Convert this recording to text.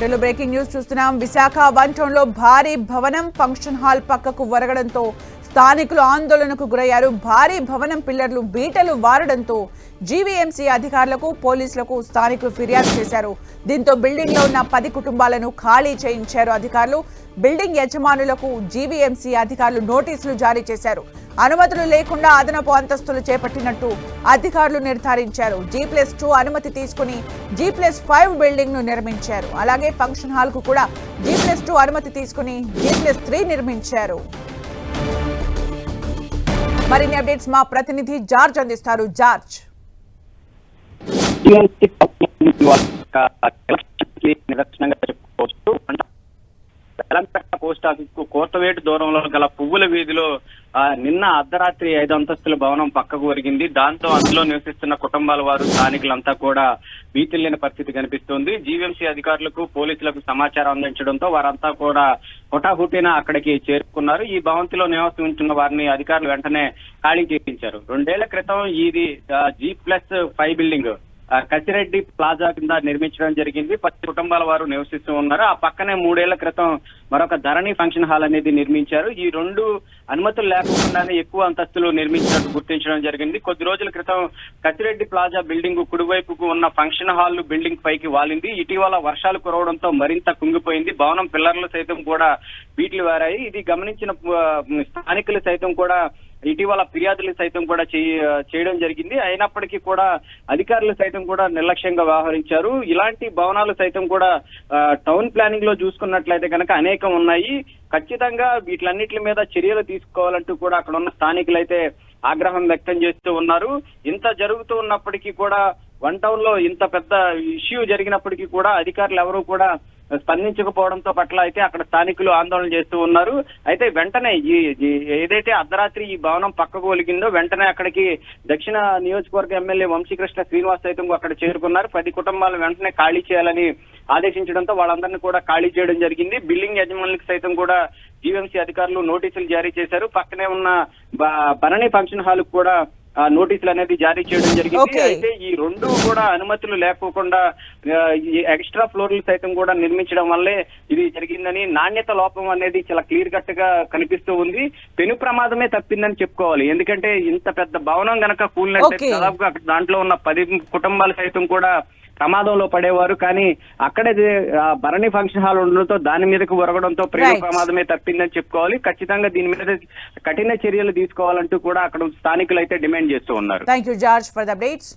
ఇటలో breaking news చూస్తున్నాం. Visakha one టౌన్లో భారీ భవనం ఫంక్షన్ హాల్ పక్కకు వరగడంతో స్థానికులు ఆందోళనకు గురయ్యారు. భారీ భవనం పిల్లర్లు బీటలు వారడంతో జీవీఎంసీ అధికారులకు పోలీసులకు స్థానికులు ఫిర్యాదు చేశారు. దీంతో బిల్డింగ్లో ఉన్న పది కుటుంబాలను ఖాళీ చేయించారు అధికారులు. బిల్డింగ్ యజమానులకు జీవీఎంసీ అధికారులు నోటీసులు జారీ చేశారు. అనుమతులు లేకుండా అదనపు అంతస్తులు చేపట్టినట్టు అధికారులు నిర్ధారించారు. జీ ప్లస్ టూ అనుమతి తీసుకుని జీ ప్లస్ ఫైవ్ బిల్డింగ్ను నిర్మించారు. అలాగే ఫంక్షన్ హాల్కు కూడా జీ ప్లస్ టూ అనుమతి తీసుకుని జీ ప్లస్ త్రీ నిర్మించారు. మరిన్ని అప్డేట్స్ మా ప్రతినిధి జార్జ్ అందిస్తారు. జార్జ్. నిదర్శనంగా చెప్పుకోవచ్చు తెలంగాణ పోస్ట్ ఆఫీస్కు కోటవేటు దూరంలో గల పువ్వుల వీధిలో నిన్న అర్ధరాత్రి ఐదు అంతస్తుల భవనం పక్కకు ఒరిగింది. దాంతో అందులో నివసిస్తున్న కుటుంబాల వారు స్థానికులంతా కూడా భీతిల్లిన పరిస్థితి కనిపిస్తోంది. జీవీఎంసీ అధికారులకు పోలీసులకు సమాచారం అందించడంతో వారంతా కూడా హుటాహుటిన అక్కడికి చేరుకున్నారు. ఈ భవంతిలో నివసించున్న వారిని అధికారులు వెంటనే ఖాళీ చేయించారు. రెండేళ్ళ క్రితం ఇది G plus five building Kasireddy plaza కింద నిర్మించడం జరిగింది. పది కుటుంబాల వారు నివసిస్తూ ఉన్నారు. ఆ పక్కనే మూడేళ్ళ క్రితం మరొక ధరణి ఫంక్షన్ హాల్ అనేది నిర్మించారు. ఈ రెండు అనుమతులు లేకుండానే ఎక్కువ అంతస్తులు నిర్మించినట్టు గుర్తించడం జరిగింది. కొద్ది రోజుల క్రితం కసిరెడ్డి ప్లాజా బిల్డింగ్ కుడివైపుకు ఉన్న ఫంక్షన్ హాల్ బిల్డింగ్ పైకి వాలింది. ఇటీవల వర్షాలు కురవడంతో మరింత కుంగిపోయింది. భవనం పిల్లర్లు సైతం కూడా బీట్లు వారాయి ఇది గమనించిన స్థానికులు సైతం కూడా ఇటీవల ఫిర్యాదులు సైతం కూడా చేయడం జరిగింది. అయినప్పటికీ కూడా అధికారులు సైతం కూడా నిర్లక్ష్యంగా వ్యవహరించారు. ఇలాంటి భవనాలు సైతం కూడా టౌన్ ప్లానింగ్లో చూసుకున్నట్లయితే కనుక అనేకం ఉన్నాయి. ఖచ్చితంగా వీటిలన్నిటి మీద చర్యలు తీసుకోవాలంటూ కూడా అక్కడ ఉన్న స్థానికులు అయితే ఆగ్రహం వ్యక్తం చేస్తూ ఉన్నారు. ఇంత జరుగుతూ ఉన్నప్పటికీ కూడా వన్ టౌన్లో ఇంత పెద్ద ఇష్యూ జరిగినప్పటికీ కూడా అధికారులు ఎవరూ కూడా స్పందించకపోవడంతో పట్ల అయితే అక్కడ స్థానికులు ఆందోళన చేస్తూ ఉన్నారు. అయితే వెంటనే ఈ ఏదైతే అర్ధరాత్రి ఈ భవనం పక్కకు ఒలిగిందో వెంటనే అక్కడికి దక్షిణ నియోజకవర్గ ఎమ్మెల్యే వంశీకృష్ణ శ్రీనివాస్ సైతం అక్కడ చేరుకున్నారు. పది కుటుంబాలు వెంటనే ఖాళీ చేయాలని ఆదేశించడంతో వాళ్ళందరినీ కూడా ఖాళీ చేయడం జరిగింది. బిల్డింగ్ యజమానులకు సైతం కూడా జీవీఎంసీ అధికారులు నోటీసులు జారీ చేశారు. పక్కనే ఉన్న భరణి ఫంక్షన్ హాల్ కూడా నోటీసులు అనేది జారీ చేయడం జరిగింది. అయితే ఈ రెండు కూడా అనుమతులు లేకోకుండా ఎక్స్ట్రా ఫ్లోర్లు సైతం కూడా నిర్మించడం వల్లే ఇది జరిగిందని నాణ్యత లోపం అనేది చాలా క్లియర్ కట్గా కనిపిస్తూ ఉంది పెను ప్రమాదమే తప్పిందని చెప్పుకోవాలి ఎందుకంటే ఇంత పెద్ద భవనం గనక కూలినట్లయితే Okay. దాదాపుగా దాంట్లో ఉన్న పది కుటుంబాలు సైతం కూడా ప్రమాదంలో పడేవారు కానీ అక్కడే భరణి ఫంక్షన్ హాల్ ఉండడంతో దాని మీదకు ఒరగడంతో ప్రేమ. ప్రమాదమే తప్పిందని చెప్పుకోవాలి. ఖచ్చితంగా దీని మీద కఠిన చర్యలు తీసుకోవాలంటూ కూడా అక్కడ స్థానికులు అయితే డిమాండ్ చేస్తూ ఉన్నారు. Thank you George for the updates